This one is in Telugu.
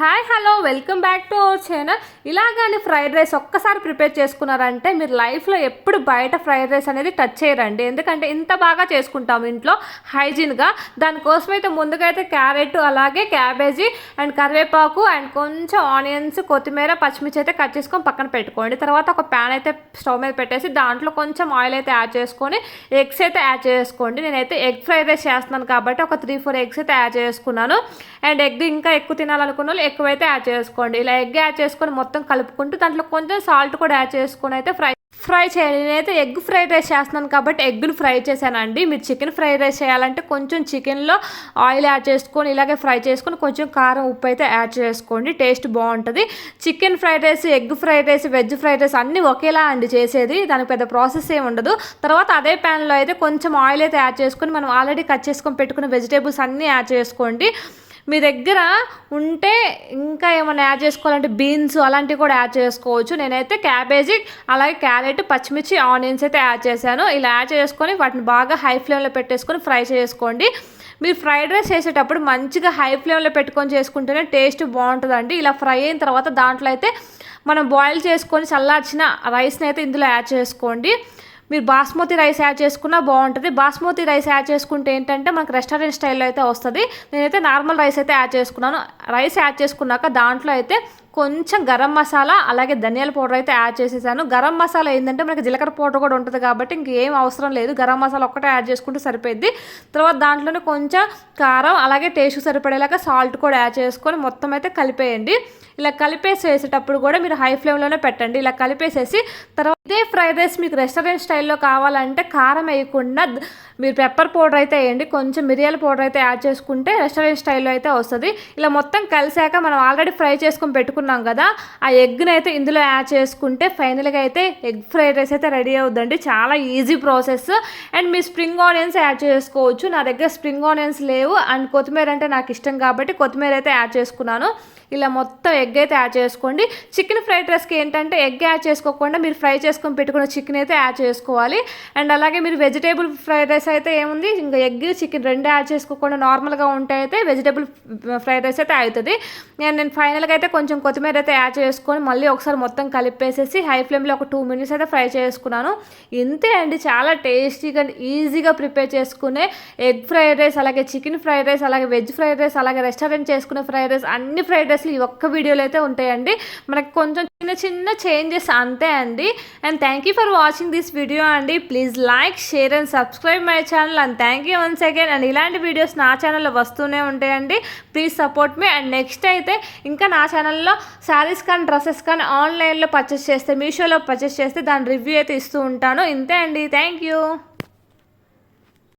Hi hello welcome back to our channel ఇలాగానే fried rice ఒక్కసారి ప్రిపేర్ చేసుకున్నారంటే మీరు లైఫ్లో ఎప్పుడు బయట ఫ్రైడ్ రైస్ అనేది టచ్ చేయరండి. ఎందుకంటే ఇంత బాగా చేసుకుంటాం ఇంట్లో హైజీన్గా. దానికోసం అయితే ముందుగా అయితే క్యారెట్ అలాగే క్యాబేజీ అండ్ కరివేపాకు అండ్ కొంచెం ఆనియన్స్ కొత్తిమీర పచ్చిమిర్చి అయితే కట్ చేసుకొని పక్కన పెట్టుకోండి. తర్వాత ఒక ప్యాన్ అయితే స్టవ్ మీద పెట్టేసి దాంట్లో కొంచెం ఆయిల్ అయితే యాడ్ చేసుకొని ఎగ్స్ అయితే యాడ్ చేసుకోండి. నేనైతే ఎగ్ ఫ్రైడ్ రైస్ చేస్తున్నాను కాబట్టి ఒక త్రీ ఫోర్ ఎగ్స్ అయితే యాడ్ చేసుకున్నాను. అండ్ ఎగ్ ఇంకా ఎక్కువ తినాలనుకున్న వాళ్ళు ఎక్కువైతే యాడ్ చేసుకోండి. ఇలా ఎగ్ యాడ్ చేసుకొని మొత్తం కలుపుకుంటూ దాంట్లో కొంచెం సాల్ట్ కూడా యాడ్ చేసుకొని అయితే ఫ్రై ఫ్రై చేయాలి. నేనైతే ఎగ్ ఫ్రైడ్ రైస్ చేస్తున్నాను కాబట్టి ఎగ్ను ఫ్రై చేశానండి. మీరు చికెన్ ఫ్రైడ్ రైస్ చేయాలంటే కొంచెం చికెన్లో ఆయిల్ యాడ్ చేసుకొని ఇలాగే ఫ్రై చేసుకొని కొంచెం కారం ఉప్పు అయితే యాడ్ చేసుకోండి. టేస్ట్ బాగుంటుంది. Chicken fried rice egg fried rice veg fried rice అన్నీ ఒకేలా అండి చేసేది. దానికి పెద్ద ప్రాసెస్ ఏమి ఉండదు. తర్వాత అదే ప్యాన్లో అయితే కొంచెం ఆయిల్ అయితే యాడ్ చేసుకొని మనం ఆల్రెడీ కట్ చేసుకొని పెట్టుకున్న వెజిటేబుల్స్ అన్నీ యాడ్ చేసుకోండి. మీ దగ్గర ఉంటే ఇంకా ఏమైనా యాడ్ చేసుకోవాలంటే బీన్స్ అలాంటివి కూడా యాడ్ చేసుకోవచ్చు. నేనైతే క్యాబేజీ అలాగే క్యారెట్ పచ్చిమిర్చి ఆనియన్స్ అయితే యాడ్ చేశాను. ఇలా యాడ్ చేసుకొని వాటిని బాగా హై ఫ్లేమ్లో పెట్టేసుకొని ఫ్రై చేసుకోండి. మీరు ఫ్రైడ్ రైస్ చేసేటప్పుడు మంచిగా హై ఫ్లేమ్లో పెట్టుకొని చేసుకుంటేనే టేస్ట్ బాగుంటుందండి. ఇలా ఫ్రై అయిన తర్వాత దాంట్లో అయితే మనం బాయిల్ చేసుకొని చల్లార్చిన రైస్ని అయితే ఇందులో యాడ్ చేసుకోండి. మీరు బాస్మతి రైస్ యాడ్ చేసుకున్నా బాగుంటుంది. బాస్మతి రైస్ యాడ్ చేసుకుంటే ఏంటంటే మనకు రెస్టారెంట్ స్టైల్లో అయితే వస్తుంది. నేనైతే నార్మల్ రైస్ అయితే యాడ్ చేసుకున్నాను. రైస్ యాడ్ చేసుకున్నాక దాంట్లో అయితే కొంచెం గరం మసాలా అలాగే ధనియాల పౌడర్ అయితే యాడ్ చేసేసాను. గరం మసాలా ఏంటంటే మనకి జీలకర్ర పౌడర్ కూడా ఉంటుంది కాబట్టి ఇంకేం అవసరం లేదు. గరం మసాలా ఒక్కటే యాడ్ చేసుకుంటే సరిపోయింది తర్వాత దాంట్లోనే కొంచెం కారం అలాగే టేస్ట్ సరిపడేలాగా సాల్ట్ కూడా యాడ్ చేసుకొని మొత్తం అయితే కలిపేయండి. ఇలా కలిపేసి వేసేటప్పుడు కూడా మీరు హై ఫ్లేమ్లోనే పెట్టండి. ఇలా కలిపేసేసి తర్వాత ఇదే ఫ్రైడ్ రైస్ మీకు రెస్టారెంట్ స్టైల్లో కావాలంటే కారం వేయకుండా మీరు పెప్పర్ పౌడర్ అయితే వేయండి. కొంచెం మిరియాల పౌడర్ అయితే యాడ్ చేసుకుంటే రెస్టారెంట్ స్టైల్లో అయితే వస్తుంది. ఇలా మొత్తం కలిసాక మనం ఆల్రెడీ ఫ్రై చేసుకొని పెట్టుకున్నాం కదా ఆ ఎగ్ని అయితే ఇందులో యాడ్ చేసుకుంటే ఫైనల్గా అయితే ఎగ్ ఫ్రైడ్ రైస్ అయితే రెడీ అవుద్దండి. చాలా ఈజీ ప్రాసెస్. అండ్ మీ స్ప్రింగ్ ఆనియన్స్ యాడ్ చేసుకోవచ్చు. నా దగ్గర స్ప్రింగ్ ఆనియన్స్ లేవు. అండ్ కొత్తిమీర అంటే నాకు ఇష్టం కాబట్టి కొత్తిమీర అయితే యాడ్ చేసుకున్నాను. ఇలా మొత్తం ఎగ్ అయితే యాడ్ చేసుకోండి. చికెన్ ఫ్రైడ్ రైస్కి ఏంటంటే ఎగ్ యాడ్ చేసుకోకుండా మీరు ఫ్రై చేసుకొని పెట్టుకున్న చికెన్ అయితే యాడ్ చేసుకోవాలి. అండ్ అలాగే మీరు వెజిటేబుల్ ఫ్రైడ్ రైస్ అయితే ఏముంది? ఇంకా ఎగ్ చికెన్ రెండు యాడ్ చేసుకోకుండా నార్మల్గా ఉంటే అయితే వెజిటేబుల్ ఫ్రైడ్ రైస్ అయితే అవుతుంది నేను నేను ఫైనల్గా అయితే కొంచెం కొత్తిమీర అయితే యాడ్ చేసుకొని మళ్ళీ ఒకసారి మొత్తం కలిపేసేసి హై ఫ్లేమ్లో ఒక టూ మినిట్స్ అయితే ఫ్రై చేసుకున్నాను. ఇంతే అండి చాలా టేస్టీగా ఈజీగా ప్రిపేర్ చేసుకునే ఎగ్ ఫ్రైడ్ రైస్ అలాగే చికెన్ ఫ్రైడ్ రైస్ అలాగే వెజ్ ఫ్రైడ్ రైస్ అలాగే రెస్టారెంట్ చేసుకునే ఫ్రైడ్ రైస్ అన్ని ఫ్రైడ్ రైస్ ఈ ఒక్క వీడియోలో అయితే ఉంటాయండి. మనకు కొంచెం చిన్న చిన్న చేంజెస్ అంతే అండి. And thank you for watching this video అండి. Please like share and subscribe my channel and thank you once again and ఇలాంటి వీడియోస్ నా ఛానల్లో వస్తూనే ఉంటాయండి. ప్లీజ్ సపోర్ట్ మీ అండ్ నెక్స్ట్ అయితే ఇంకా నా ఛానల్లో శారీస్ కానీ డ్రెస్సెస్ కానీ ఆన్లైన్లో పర్చేస్ చేస్తే మీషోలో పర్చేస్ చేస్తే దాని రివ్యూ అయితే ఇస్తూ ఉంటాను. ఇంతే అండి. Thank you